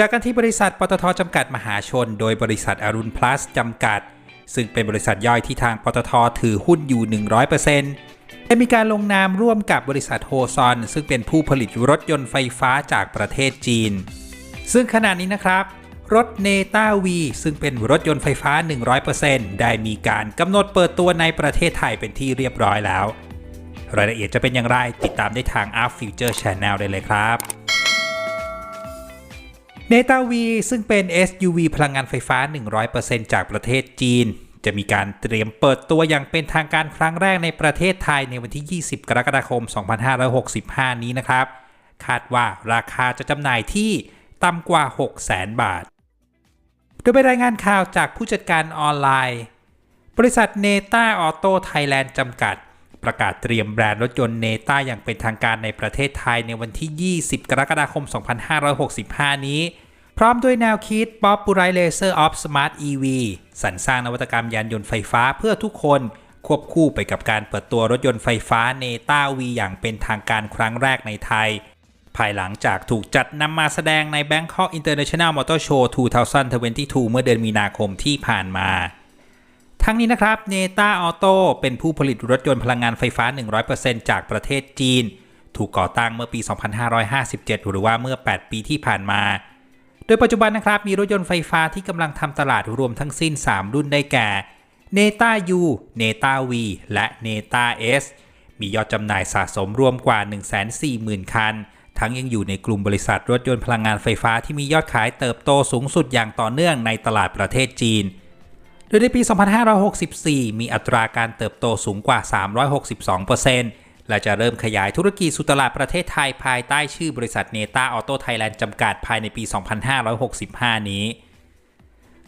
จากกันที่บริษัทปตทจำกัดมหาชน โดยบริษัทอรุณพลัสจำกัด ซึ่งเป็นบริษัทย่อยที่ทางปตทถือหุ้นอยู่ 100%ได้มีการลงนามร่วมกับบริษัทโฮซอน ซึ่งเป็นผู้ผลิตรถยนต์ไฟฟ้าจากประเทศจีน ซึ่งขณะนี้นะครับ รถเนต้าวีซึ่งเป็นรถยนต์ไฟฟ้า 100%ได้มีการกำหนดเปิดตัวในประเทศไทยเป็นที่เรียบร้อยแล้ว รายละเอียดจะเป็นอย่างไรติดตามได้ทาง Art Future Channel ได้เลยครับ เนต้าวีซึ่งเป็น SUV พลังงานไฟฟ้า 100%จากประเทศจีน จะมีการเตรียมเปิดตัวอย่างเป็นทางการครั้งแรกในประเทศไทยในวันที่ 20 กรกฎาคม 2565 นี้นะครับ คาดว่าราคาจะจำหน่ายที่ต่ำกว่า 600,000 บาท โดยไปรายงานข่าวจากผู้จัดการออนไลน์ บริษัทเนต้าออโต้ไทยแลนด์จำกัด ประกาศเตรียมแบรนด์รถยนต์เนต้าอย่างเป็นทางการในประเทศไทยในวันที่ 20 กรกฎาคม 2565 นี้ พร้อมด้วยแนวคิด Popularizer of Smart EV สรรสร้างนวัตกรรมยานยนต์ไฟฟ้าเพื่อทุกคน ควบคู่ไปกับการเปิดตัวรถยนต์ไฟฟ้าเนต้าวีอย่างเป็นทางการครั้งแรกในไทย ภายหลังจากถูกจัดนำมาแสดงใน Bangkok International Motor Show 2022 เมื่อเดือนมีนาคมที่ผ่านมา ทั้งนี้นะครับเนต้าออโต้เป็นผู้ผลิตรถยนต์พลังงานไฟฟ้า 100%จากประเทศจีน ถูกก่อตั้งเมื่อปี 2557 หรือว่าเมื่อ 8 ปีที่ผ่านมา โดยปัจจุบันนะครับมีรถยนต์ไฟฟ้าที่กำลังทำตลาดรวมทั้งสิ้น 3 รุ่นได้แก่ n e t a U n e t a V และ n e t a S มียอดจำหน่ายสะสมรวมกว่า 140,000 คัน ทั้งยังอยู่ในกลุ่มบริษัทรถยนต์พลังงานไฟฟ้าที่มียอดขายเติบโตสูงสุดอย่างต่อเนื่องในตลาดประเทศจีน โดยในปี 2564 มีอัตราการเติบโตสูงกว่า 362%และจะเริ่มขยายธุรกิจสู่ตลาดประเทศไทยภายใต้ชื่อบริษัทเนต้าออโต้ไทยแลนด์จำกัดภายในปี 2565 นี้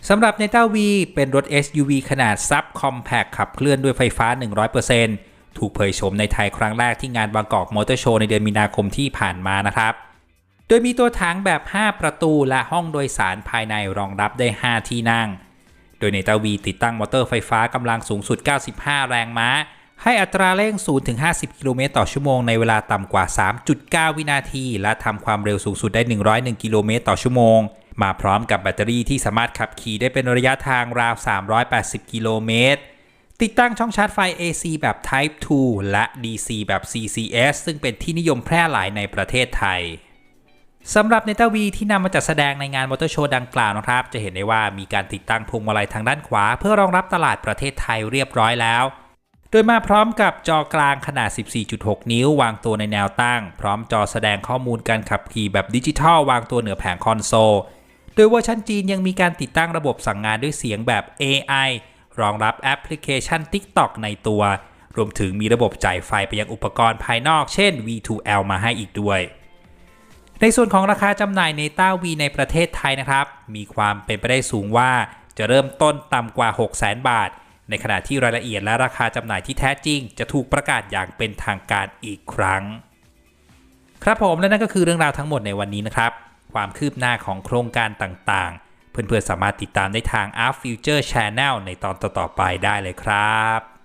สำหรับ n e t a V เป็นรถ SUV ขนาดซับคอมแพคขับเคลื่อนด้วยไฟฟ้า 100%ถูกเผยโฉมในไทยครั้งแรกที่งานบางกอกมอเตอร์โชว์ในเดือนมีนาคมที่ผ่านมานะครับ โดยมีตัวถังแบบ 5 ประตูและห้องโดยสารภายในรองรับได้ 5 ที่นั่ง โดยเนตาวีติดตั้งมอเตอร์ไฟฟ้ากำลังสูงสุด 95 แรงม้า ให้อัตราเร่ง0ถึง50 กิโลเมตรต่อชั่วโมงในเวลาต่ำกว่า 3.9 วินาที และทำความเร็วสูงสุดได้ 101 กิโลเมตรต่อชั่วโมง มาพร้อมกับแบตเตอรี่ที่สามารถขับขี่ได้เป็นระยะทางราว 380 กิโลเมตรติดตั้งช่องชาร์จไฟ AC แบบ Type 2 และ DC แบบ CCS ซึ่งเป็นที่นิยมแพร่หลายในประเทศไทย สำหรับเนต้าวีที่นำมาจัดแสดงในงานมอเตอร์โชว์ดังกล่าวนะครับ จะเห็นได้ว่ามีการติดตั้งพวงมาลัยทางด้านขวา เพื่อรองรับตลาดประเทศไทยเรียบร้อยแล้ว โดยมาพร้อมกับจอกลางขนาด 14.6 นิ้ว วางตัวในแนวตั้ง พร้อมจอแสดงข้อมูลการขับขี่แบบดิจิทัล วางตัวเหนือแผงคอนโซล โดยเวอร์ชันจีนยังมีการติดตั้งระบบสั่งงานด้วยเสียงแบบ AI รองรับแอปพลิเคชัน TikTok ในตัว รวมถึงมีระบบจ่ายไฟไปยังอุปกรณ์ภายนอก เช่น V2L มาให้อีกด้วย ในส่วนของราคาจำหน่ายเนต้าวีในประเทศไทยนะครับ มีความเป็นไปได้สูงว่าจะเริ่มต้นต่ำกว่า 600,000 บาท ในขณะที่รายละเอียดและราคาจำหน่ายที่แท้จริง จะถูกประกาศอย่างเป็นทางการอีกครั้ง ครับผมและนั่นก็คือเรื่องราวทั้งหมดในวันนี้นะครับ ความคืบหน้าของโครงการต่างๆ เพื่อนๆสามารถติดตามได้ทาง Art Future Channel ในตอนต่อๆไปได้เลยครับ